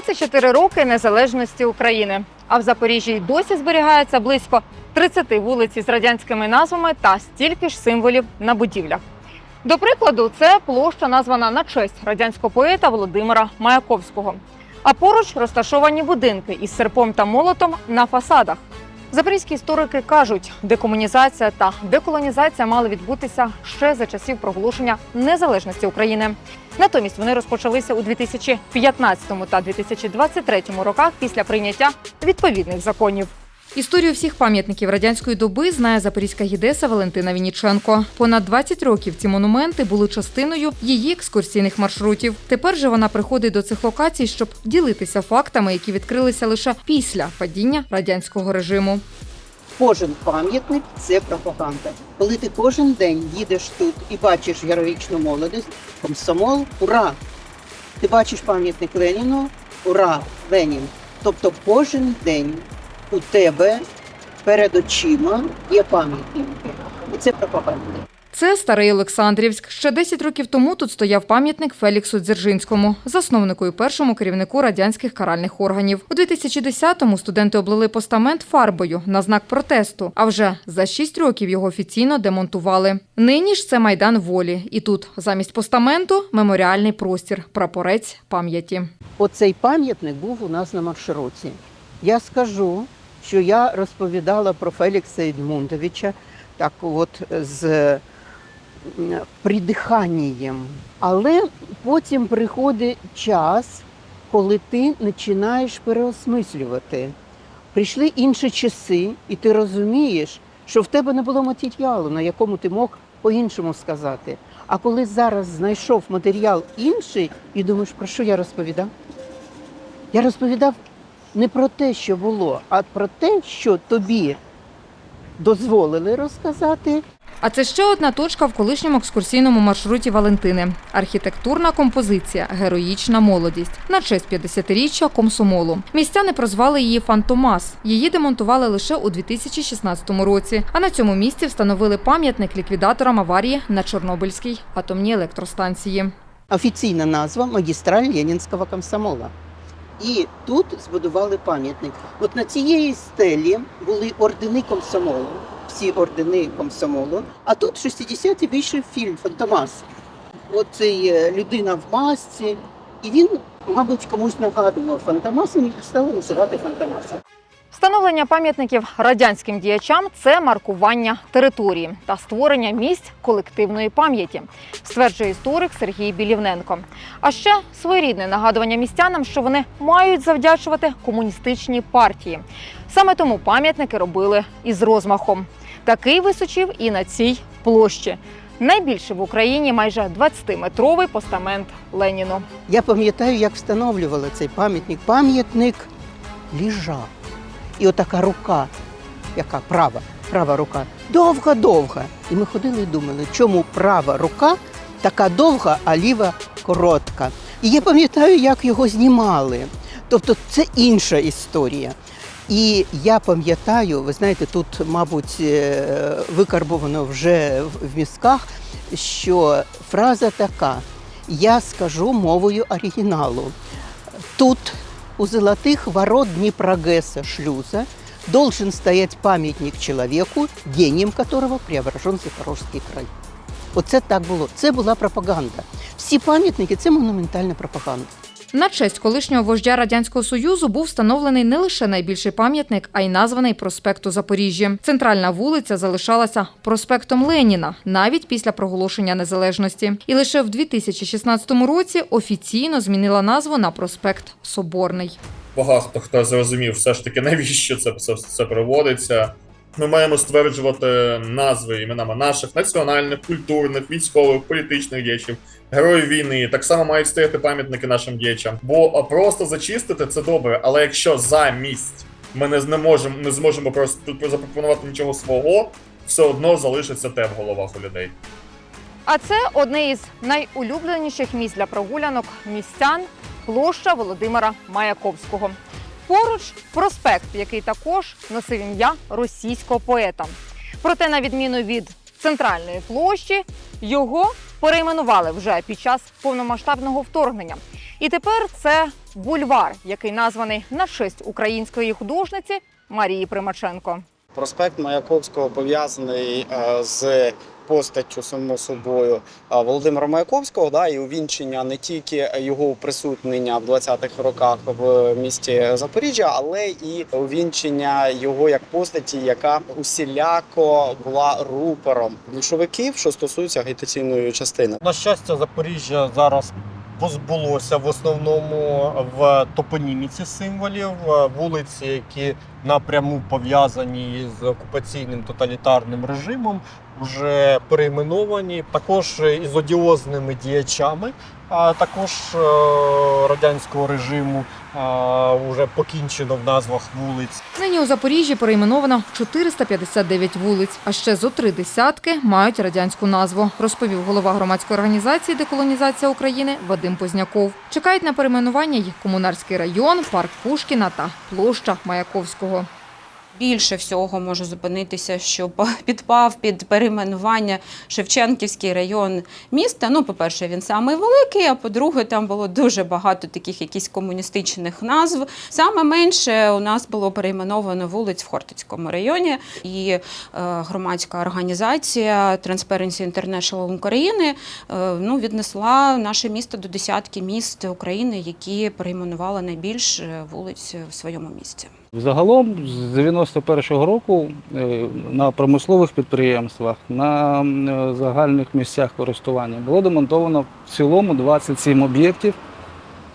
34 роки незалежності України. А в Запоріжжі й досі зберігається близько 30 вулиць із радянськими назвами та стільки ж символів на будівлях. До прикладу, це площа названа на честь радянського поета Володимира Маяковського. А поруч розташовані будинки із серпом та молотом на фасадах. Запорізькі історики кажуть, декомунізація та деколонізація мали відбутися ще за часів проголошення незалежності України. Натомість вони розпочалися у 2015 та 2023 роках після прийняття відповідних законів. Історію всіх пам'ятників радянської доби знає запорізька гідеса Валентина Вініченко. Понад 20 років ці монументи були частиною її екскурсійних маршрутів. Тепер же вона приходить до цих локацій, щоб ділитися фактами, які відкрилися лише після падіння радянського режиму. Кожен пам'ятник це пропаганда. Коли ти кожен день їдеш тут і бачиш героїчну молодість, комсомол, ура! Ти бачиш пам'ятник Леніну, ура, Ленін. Тобто кожен день у тебе перед очима є пам'ятник. І це пропаганда. Це старий Олександрівськ. Ще 10 років тому тут стояв пам'ятник Феліксу Дзержинському, засновнику і першому керівнику радянських каральних органів. У 2010-му студенти облили постамент фарбою на знак протесту. А вже за 6 років його офіційно демонтували. Нині ж це майдан волі, і тут замість постаменту меморіальний простір, прапорець пам'яті. Оцей пам'ятник був у нас на маршруті. Я скажу, що я розповідала про Фелікса Едмундовича так от з придиханням. Але потім приходить час, коли ти починаєш переосмислювати. Прийшли інші часи, і ти розумієш, що в тебе не було матеріалу, на якому ти мог по-іншому сказати. А коли зараз знайшов матеріал інший і думаєш, про що я розповідав? Я розповідав не про те, що було, а про те, що тобі дозволили розказати. А це ще одна точка в колишньому екскурсійному маршруті Валентини. Архітектурна композиція Героїчна молодість на честь 50-річчя комсомолу. Містяни прозвали її Фантомас. Її демонтували лише у 2016 році. А на цьому місці встановили пам'ятник ліквідаторам аварії на Чорнобильській атомній електростанції. Офіційна назва магістраль Ленінського комсомола. І тут збудували пам'ятник. От на цієї стелі були ордени комсомолу, всі ордени комсомолу. А тут в 60-ті вийшов фільм Фантомас. Оцей е, людина в масці. І він, мабуть, комусь нагадував Фантомаса, і стали називати Фантомасом. Встановлення пам'ятників радянським діячам це маркування території та створення місць колективної пам'яті, стверджує історик Сергій Білівненко. А ще своєрідне нагадування містянам, що вони мають завдячувати комуністичній партії. Саме тому пам'ятники робили із розмахом. Такий височив і на цій площі. Найбільший в Україні майже 20-метровий постамент Леніну. Я пам'ятаю, як встановлювали цей пам'ятник. Пам'ятник лежав. І отака рука, яка права, права рука, довга-довга. І ми ходили і думали, чому права рука така довга, а ліва коротка. І я пам'ятаю, як його знімали. Тобто це інша історія. І я пам'ятаю, ви знаєте, тут, мабуть, е, викарбовано вже в- мізках, що фраза така: я скажу мовою оригіналу. Тут, у золотых ворот Днепрогэса шлюза, должен стоять памятник человеку, генієм которого преображен Запорожський край. Оце так було. Це була пропаганда. Всі пам'ятники це монументальна пропаганда. На честь колишнього вождя радянського союзу був встановлений не лише найбільший пам'ятник, а й названий проспект у Запоріжжі. Центральна вулиця залишалася проспектом Леніна навіть після проголошення незалежності. І лише в 2016 році офіційно змінила назву на проспект Соборний. багато хто зрозумів все ж таки, навіщо це все, все проводиться. Ми маємо стверджувати назви іменами наших національних, культурних, військових, політичних діячів, героїв війни. Так само мають стояти пам'ятники нашим діячам. Бо просто зачистити це добре, але якщо замість ми не, не можемо не зможемо просто запропонувати нічого свого, все одно залишиться те в головах у людей. А це одне із найулюбленіших місць для прогулянок містян площа Володимира Маяковського. Поруч проспект, який також носив ім'я російського поета. Проте, на відміну від центральної площі, його перейменували вже під час повномасштабного вторгнення. І тепер це бульвар, який названий на честь української художниці Марії Примаченко. Проспект Маяковського пов'язаний е, з постаттю само собою Володимира Маяковського, да, і увінчення не тільки його уприсутнення в 20-х роках в місті Запоріжжя, але і увінчення його як постаті, яка усіляко була рупором більшовиків, що стосується агітаційної частини. На щастя, Запоріжжя зараз позбулося в основному в топоніміці символів, вулиці, які напряму пов'язані з окупаційним тоталітарним режимом, вже перейменовані, також із одіозними діячами, а також е, радянського режиму вже покінчено в назвах вулиць. Нині у Запоріжжі перейменовано 459 вулиць, а ще зо три десятки мають радянську назву, розповів голова громадської організації Деколонізація України Вадим Позняков. Чекають на перейменування їх Комунарський район, парк Пушкіна та площа Маяковського того більше всього може зупинитися, що підпав під перейменування Шевченківський район міста. Ну, по-перше, він самий великий, а по-друге, там було дуже багато таких якісь комуністичних назв. Саме менше у нас було перейменовано вулиць в Хортицькому районі, і е, громадська організація Transparency International України е, ну, віднесла наше місто до десятки міст України, які перейменували найбільш е, вулиць в своєму місті. Загалом з 91-го року е, на промислових підприємствах, на е, загальних місцях користування було демонтовано в цілому 27 об'єктів,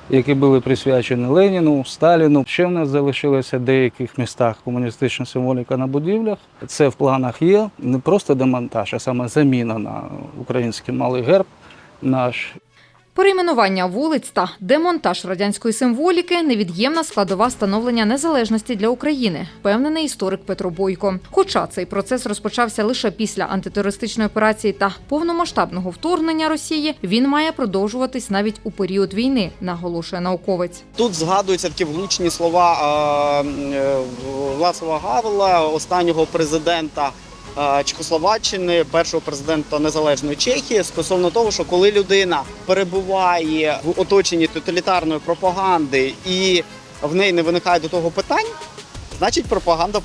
які були присвячені Леніну, Сталіну. Ще в нас залишилося в деяких містах комуністична символіка на будівлях. Це в планах є не просто демонтаж, а саме заміна на український малий герб наш Перейменування вулиць та демонтаж радянської символіки невід'ємна складова становлення незалежності для України, впевнений історик Петро Бойко. Хоча цей процес розпочався лише після антитерористичної операції та повномасштабного вторгнення Росії, він має продовжуватись навіть у період війни, наголошує науковець. Тут згадуються такі влучні слова е, Власова Гавела, останнього президента Чехословаччини, першого президента незалежної Чехії, стосовно того, що коли людина перебуває в оточенні тоталітарної пропаганди і в неї не виникає до того питань, значить пропаганда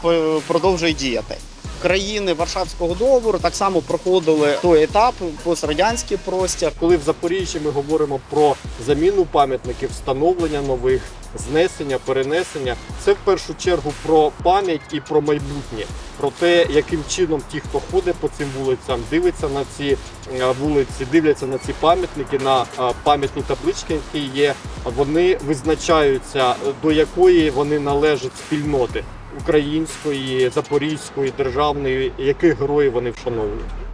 продовжує діяти. Країни Варшавського договору так само проходили той етап пострадянський простір. Коли в Запоріжжі ми говоримо про заміну пам'ятників, встановлення нових, знесення, перенесення, це в першу чергу про пам'ять і про майбутнє, про те, яким чином ті, хто ходить по цим вулицям, дивиться на ці е, вулиці, дивляться на ці пам'ятники, на е, пам'ятні таблички, які є, вони визначаються, до якої вони належать спільноти української, запорізької, державної, яких героїв вони вшановують.